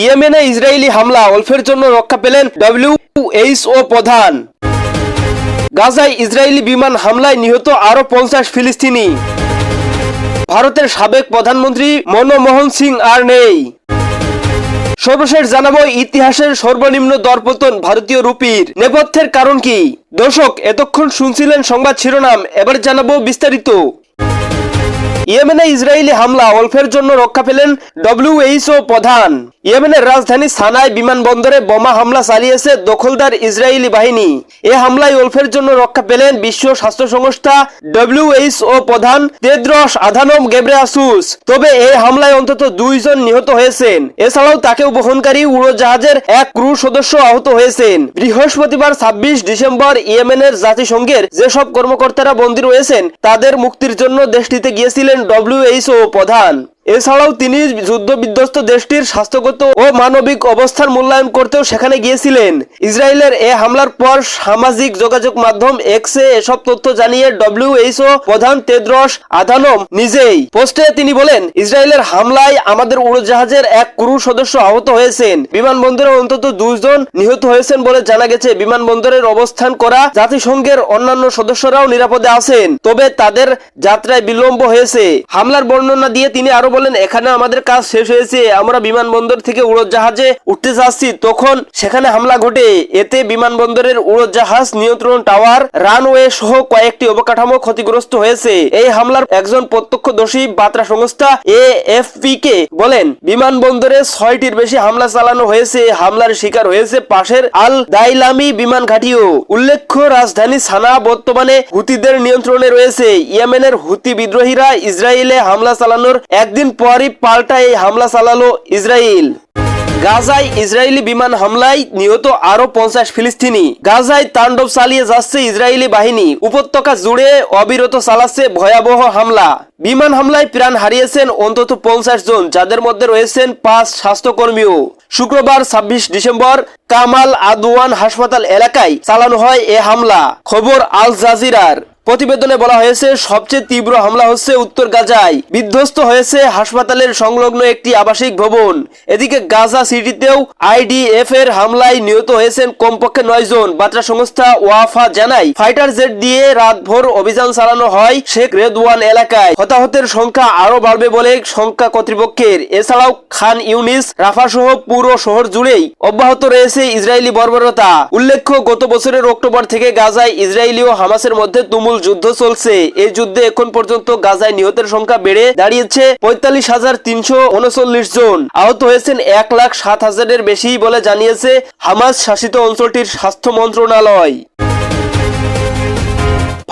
ইয়েমেনে ইসরায়েলি হামলা অল্পের জন্য রক্ষা পেলেন ডব্লিউএইচও প্রধান। গাজায় ইসরায়েলি বিমান হামলায় নিহত আরও পঞ্চাশ ফিলিস্তিনি। ভারতের সাবেক প্রধানমন্ত্রী মনমোহন সিং আর নেই। সর্বশেষ জানাব ইতিহাসের সর্বনিম্ন দরপতন ভারতীয় রুপির। নেপথ্যের কারণ কি? দর্শক, এতক্ষণ শুনছিলেন সংবাদ শিরোনাম, এবার জানাব বিস্তারিত। ইয়েমেনে ইসরায়েলি হামলা অল্পের জন্য রক্ষা পেলেন ডব্লিউএইচও প্রধান। ইয়েমেনের রাজধানী সানায় বিমানবন্দরে বোমা হামলা চালিয়েছে দখলদার ইসরায়েলি বাহিনী। এ হামলায় অল্পের জন্য রক্ষা পেলেন বিশ্ব স্বাস্থ্য সংস্থা ডব্লিউএইচও প্রধান তেদ্রস আধানম গেব্রেয়াসুস। তবে এই হামলায় অন্তত দুইজন নিহত হয়েছেন। এছাড়াও তাকেও বহনকারী উড়োজাহাজের এক ক্রু সদস্য আহত হয়েছেন। বৃহস্পতিবার ছাব্বিশ ডিসেম্বর ইয়েমেনের জাতিসংঘের যেসব কর্মকর্তারা বন্দী রয়েছেন, তাদের মুক্তির জন্য দেশটিতে গিয়েছিলেন ডব্লিউএইচও প্রধান। এছাড়াও তিনি যুদ্ধ বিধ্বস্ত দেশটির স্বাস্থ্যগত ও মানবিক অবস্থার মূল্যায়ন করতেও সেখানে গিয়েছিলেন। ইসরায়েলের এ হামলার পর সামাজিক যোগাযোগ মাধ্যম এক্সে এসব তথ্য জানিয়ে ডব্লিউএইচও প্রধান তেদ্রস আধানম নিজেই পোস্টে তিনি বলেন, ইসরায়েলের হামলায় আমাদের উড়োজাহাজের এক ক্রু সদস্য আহত হয়েছেন। বিমানবন্দরে অন্তত দুজন নিহত হয়েছেন বলে জানা গেছে। বিমানবন্দরের অবস্থান করা জাতিসংঘের অন্যান্য সদস্যরাও নিরাপদে আছেন, তবে তাদের যাত্রায় বিলম্ব হয়েছে। হামলার বর্ণনা দিয়ে তিনি আরও বলেন এখানে আমাদের কাজ শেষ হয়েছে। আমরা বিমানবন্দর থেকে উড়োজাহাজে উঠতে যাচ্ছি। তখন সেখানে হামলা ঘটে। এতে বিমানবন্দরের উড়োজাহাজ, নিয়ন্ত্রণ টাওয়ার, রানওয়ে সহ কয়েকটি অবকাঠামো ক্ষতিগ্রস্ত হয়েছে। এই হামলার একজন প্রত্যক্ষদর্শী বার্তা সংস্থা এএফপি কে বলেন, বিমানবন্দরে ছয়টির বেশি হামলা চালানো হয়েছে। হামলার শিকার হয়েছে পাশের আল দাইলামি বিমান ঘাটিও। উল্লেখ্য, রাজধানী সানা বর্তমানে হুতিদের নিয়ন্ত্রণে রয়েছে। ইয়েমেনের হুতি বিদ্রোহীরা ইসরায়েলে হামলা চালানোর একদিন পরই পাল্টা এই হামলা চালালো ইসরায়েল গাজায় ইসরায়েলি বিমান হামলায় নিহত আরও পঞ্চাশ ফিলিস্তিনি। গাজায় তাণ্ডব চালিয়ে যাচ্ছে ইসরায়েলি বাহিনী। উপত্যকা জুড়ে অবিরত চালাচ্ছে ভয়াবহ হামলা। বিমান হামলায় প্রাণ হারিয়েছেন অন্তত পঞ্চাশ জন, যাদের মধ্যে রয়েছেন পাঁচ স্বাস্থ্যকর্মীও। শুক্রবার ছাব্বিশ ডিসেম্বর কামাল আদওয়ান হাসপাতাল এলাকায় চালানো হয় এ হামলা। খবর আল জাজিরার। প্রতিবেদনে বলা হয়েছে, সবচেয়ে তীব্র হামলা হচ্ছে উত্তর গাজায়। বিধ্বস্ত হয়েছে হাসপাতালের সংলগ্ন একটি আবাসিক ভবন। এদিকে গাজা সিটিতেও আইডিএফ এর হামলায় নিহত হয়েছেন কমপক্ষে নয় জন। বার্তা সংস্থা ওয়াফা জানায়, ফাইটার জেট দিয়ে রাতভর অভিযান চালানো হয় শেখ রেদওয়ান এলাকায়। হতাহতের সংখ্যা আরও বাড়বে বলে সংখ্যা কর্তৃপক্ষের। এছাড়াও খান ইউনিস রাফা সহ পুরো শহর জুড়েই অব্যাহত রয়েছে ইসরায়েলি বর্বরতা। উল্লেখ্য, গত বছরের অক্টোবর থেকে গাজায় ইসরায়েলি ও হামাসের মধ্যে তুমুল যুদ্ধ চলছে। এই যুদ্ধে এখন পর্যন্ত গাজায় নিহতের সংখ্যা বেড়ে দাঁড়িয়েছে পঁয়তাল্লিশ হাজার তিনশো উনচল্লিশ জন। আহত হয়েছেন এক লাখ সাত হাজারের বেশি বলে জানিয়েছে হামাস শাসিত অঞ্চলটির স্বাস্থ্য মন্ত্রণালয়।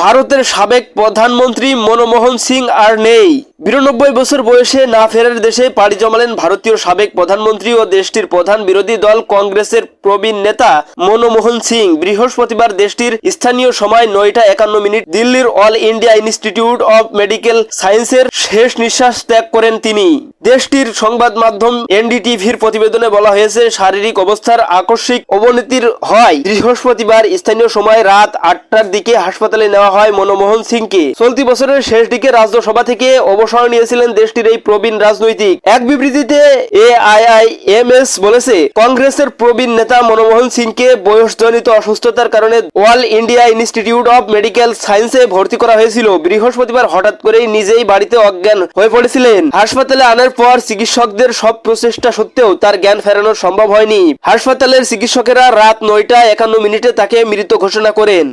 ভারতের সাবেক প্রধানমন্ত্রী মনমোহন সিং আর নেই। বিরানব্বই বছর বয়সে না ফেরার দেশে পাড়ি জমালেন ভারতীয় সাবেক প্রধানমন্ত্রী ও দেশটির প্রধান বিরোধী দল কংগ্রেসের প্রবীণ নেতা মনমোহন সিং। বৃহস্পতিবার দেশটির স্থানীয় সময় নয়টা একান্ন মিনিট দিল্লির All India Institute of Medical সায়েন্সের শেষ নিঃশ্বাস ত্যাগ করেন তিনি। দেশটির সংবাদ মাধ্যম এনডিটিভির প্রতিবেদনে বলা হয়েছে, শারীরিক অবস্থার আকস্মিক অবনতির হয়। বৃহস্পতিবার স্থানীয় সময় রাত আটটার দিকে হাসপাতালে নেওয়া হয় মনমোহন সিংকে। চলতি বছরের শেষ দিকে রাজ্যসভা থেকে অবসর নিয়েছিলেন দেশটির এই প্রবীণ রাজনৈতিক। এক বিবৃতিতে এআইআইএমএস বলেছে, কংগ্রেসের প্রবীণ নেতা মনমোহন সিংকে বয়সজনিত অসুস্থতার কারণে All India Institute of Medical সায়েন্সে ভর্তি করা হয়েছিল। বৃহস্পতিবার হঠাৎ করেই নিজেই বাড়িতে অজ্ঞান হয়ে পড়েছিলেন। হাসপাতালে আনার পর চিকিৎসকদের সব প্রচেষ্টা সত্ত্বেও তার জ্ঞান ফেরানো সম্ভব হয়নি। হাসপাতালের চিকিৎসকেরা রাত নয়টা একান্ন মিনিটে তাকে মৃত ঘোষণা করেন।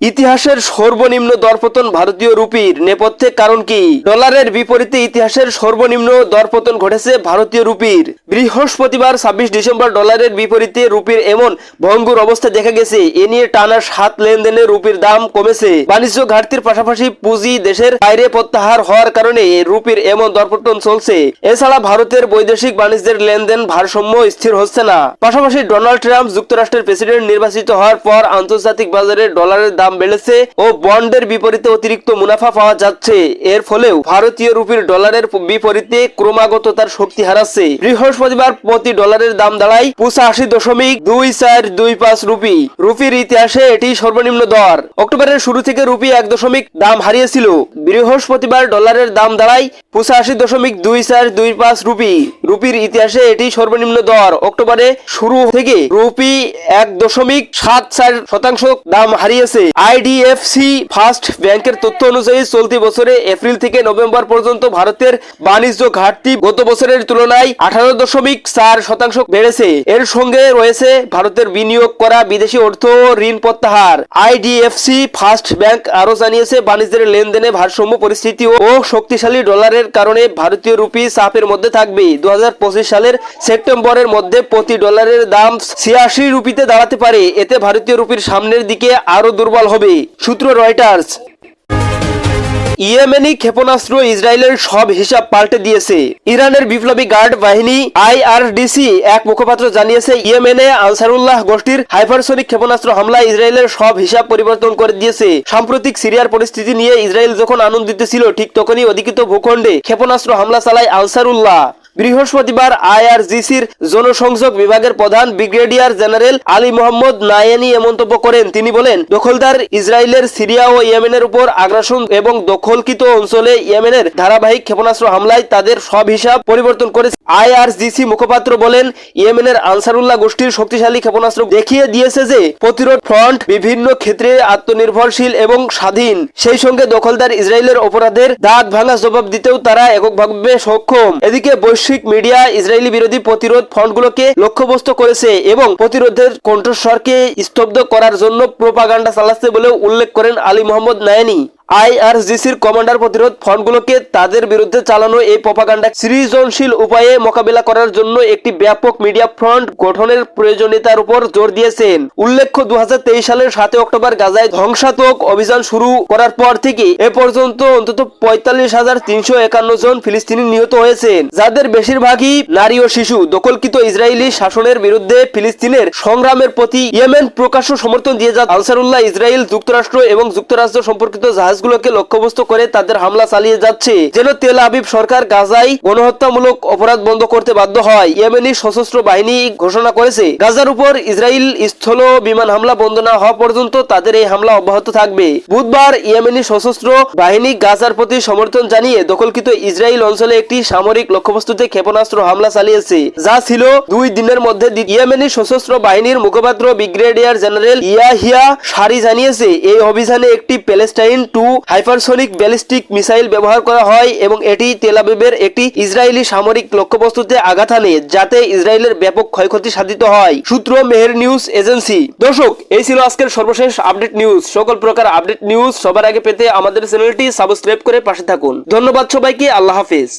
ইতিহাসের সর্বনিম্ন দরপতন ভারতীয় রুপির নেপথ্যে কারণ কি? ডলারের বিপরীতে ইতিহাসের সর্বনিম্ন দরপতন ঘটেছে ভারতীয় রুপির। বৃহস্পতিবার ছাব্বিশ ডিসেম্বর ডলারের বিপরীতে রুপির এমন ভঙ্গুর অবস্থা দেখা গেছে। এ নিয়ে টানা সাত লেনদেনে রুপির দাম কমেছে। বাণিজ্য ঘাটতির পাশাপাশি পুঁজি দেশের বাইরে প্রত্যাহার হওয়ার কারণে রুপির এমন দরপতন চলছে। এছাড়া ভারতের বৈদেশিক বাণিজ্যের লেনদেন ভারসাম্য স্থির হচ্ছে না। পাশাপাশি ডোনাল্ড ট্রাম্প যুক্তরাষ্ট্রের প্রেসিডেন্ট নির্বাচিত হওয়ার পর আন্তর্জাতিক বাজারে ডলারের দাম দাম বেড়েছে ও বন্ডের বিপরীতে অতিরিক্ত মুনাফা পাওয়া যাচ্ছে। এর ফলেও ভারতীয় রুপির ডলারের বিপরীতে ক্রমাগত তার শক্তি হারাচ্ছে। বৃহস্পতিবার প্রতি ডলারের দাম দাঁড়ায় পঁচাশি দশমিক দুই চার দুই পাঁচ রুপি। রুপির ইতিহাসে এটি সর্বনিম্ন দর। অক্টোবরের শুরু থেকে রুপি এক দশমিক দাম হারিয়েছিল। বৃহস্পতিবার ডলারের দাম দাঁড়ায় পঁচাশি দশমিক দুই চার দুই পাঁচ রুপি। রুপির ইতিহাসে এটি সর্বনিম্ন দর। অক্টোবরে শুরু থেকে রুপি এক দশমিক সাত চার শতাংশ দাম হারিয়েছে। আইডিএফসি ফার্স্ট ব্যাংকের তথ্য অনুযায়ী চলতি বছরে এপ্রিল থেকে নভেম্বর পর্যন্ত ভারতের বাণিজ্য ঘাটতি গত বছরের তুলনায় আঠারো দশমিক চার শতাংশ বেড়েছে। এর সঙ্গে রয়েছে ভারতের বিনিয়োগ করা বিদেশি অর্থ ঋণ প্রত্যাহার। আইডিএফসি ফার্স্ট ব্যাংক আরও জানিয়েছে, বাণিজ্যের লেনদেনে ভারসাম্য, পরিস্থিতি ও শক্তিশালী ডলারের কারণে ভারতীয় রুপি চাপের মধ্যে থাকবে। দু হাজার পঁচিশ সালের সেপ্টেম্বরের মধ্যে প্রতি ডলারের দাম ছিয়াশি রুপিতে দাঁড়াতে পারে। এতে ভারতীয় রুপির সামনের দিকে আরও দুর্বল হবে, সূত্র রয়টার্স। ইয়েমেনি ক্ষেপণাস্ত্র ইসরায়েলের সব হিসাব পাল্টে দিয়েছে। ইরানের বিপ্লবী গার্ড বাহিনী আইআরডিসি এক মুখপাত্র জানিয়েছে, ইয়েমেনে আনসারুল্লাহ গোষ্ঠীর হাইপারসোনিক ক্ষেপণাস্ত্র হামলায় ইসরায়েলের সব হিসাব পরিবর্তন করে দিয়েছে। সাম্প্রতিক সিরিয়ার পরিস্থিতি নিয়ে ইসরায়েল যখন আনন্দিত ছিল, ঠিক তখনই অধিকৃত ভূখণ্ডে ক্ষেপণাস্ত্র হামলা চালায় আনসারুল্লাহ। বৃহস্পতিবার আইআরজিসির জনসংযোগ বিভাগের প্রধান brigadier general Ali Mohammad Naeini এ মন্তব্য করেন। তিনি বলেন, দখলদার ইসরায়েলের সিরিয়া ও ইয়েমেনের উপর আগ্রাসন এবং দখলকৃত অঞ্চলে ইয়েমেনের ধারাবাহিক ক্ষেপণাস্ত্র হামলায় তাদের সব হিসাব পরিবর্তন করেছে। আইআরজিসি মুখপাত্র বলেন, ইয়েমেনের আনসারুল্লাহ গোষ্ঠীর শক্তিশালী ক্ষেপণাস্ত্র দেখিয়ে দিয়েছে যে, প্রতিরোধ ফ্রন্ট বিভিন্ন ক্ষেত্রে আত্মনির্ভরশীল এবং স্বাধীন। সেই সঙ্গে দখলদার ইসরায়েলের অপরাধের দাঁত ভাঙা জবাব দিতেও তারা এককভাবে সক্ষম। এদিকে বৈশ্বিক মিডিয়া ইসরায়েলি বিরোধী প্রতিরোধ ফ্রন্টগুলোকে লক্ষ্যবস্ত করেছে এবং প্রতিরোধের কণ্ঠস্বরকে স্তব্ধ করার জন্য প্রোপাগান্ডা চালাচ্ছে বলেও উল্লেখ করেন আলী মোহাম্মদ নায়ানি। আইআরজিসির কমান্ডার প্রতিরোধ ফ্রন্টগুলোকে তাদের বিরুদ্ধে চালানো এই প্রপাগান্ডা সৃজনশীল উপায়ে মোকাবিলা করার জন্য একটি ব্যাপক মিডিয়া ফ্রন্ট গঠনের প্রয়োজনীয়তার উপর জোর দিয়েছেন। উল্লেখ্য দু সালের সাতই অক্টোবর গাজায় ধ্বংসাত্মক অভিযান শুরু করার পর থেকে এ পর্যন্ত অন্তত পঁয়তাল্লিশ হাজার তিনশো একান্ন জন ফিলিস্তিনি নিহত হয়েছেন। যাদের বেশিরভাগই নারী ও শিশু। দখলকৃত ইসরায়েলি শাসনের বিরুদ্ধে ফিলিস্তিনের সংগ্রামের প্রতি ইয়েমেন প্রকাশ্য সমর্থন দিয়ে যা আনসারুল্লাহ ইসরায়েল যুক্তরাষ্ট্র এবং যুক্তরাষ্ট্র সম্পর্কিত জাহাজগুলোকে লক্ষ্যবস্তু করে তাদের হামলা চালিয়ে যাচ্ছে, যেন তেল আবিব সরকার গাজায় গণহত্যামূলক অপরাধ বন্ধ করতে বাধ্য হয়, ইয়েমেনি সশস্ত্র বাহিনী ঘোষণা করেছে। গাজার উপর ইসরায়েল স্থল বিমান হামলা বন্ধ না হওয়া পর্যন্ত তাদের এই হামলা অব্যাহত থাকবে। বুধবার ইয়েমেনি সশস্ত্র বাহিনী গাজার প্রতি সমর্থন জানিয়ে দখলকৃত ইসরায়েল অঞ্চলে একটি সামরিক লক্ষ্যবস্তুতে ক্ষেপণাস্ত্র হামলা চালিয়েছে, যা ছিল দুই দিনের মধ্যে ইয়েমেনি সশস্ত্র বাহিনীর মুখপাত্র ব্রিগেডিয়ার জেনারেল ইয়াহিয়া সারি জানিয়েছে, এই অভিযানে একটি Palestine two hypersonic ballistic missile ব্যবহার করা হয় এবং এটি তেলাবিবের একটি ইসরায়েলি সামরিক লক্ষ্যবস্তুতে আঘাত হানে, যাতে ইসরায়েলের ব্যাপক ক্ষয়ক্ষতি সাধিত হয়, সূত্র মেহের নিউজ এজেন্সি। দর্শক, এই ছিল আজকের সর্বশেষ আপডেট নিউজ। সকল প্রকার আপডেট নিউজ সবার আগে পেতে আমাদের চ্যানেলটি সাবস্ক্রাইব করে পাশে থাকুন। ধন্যবাদ সবাইকে, আল্লাহ হাফেজ।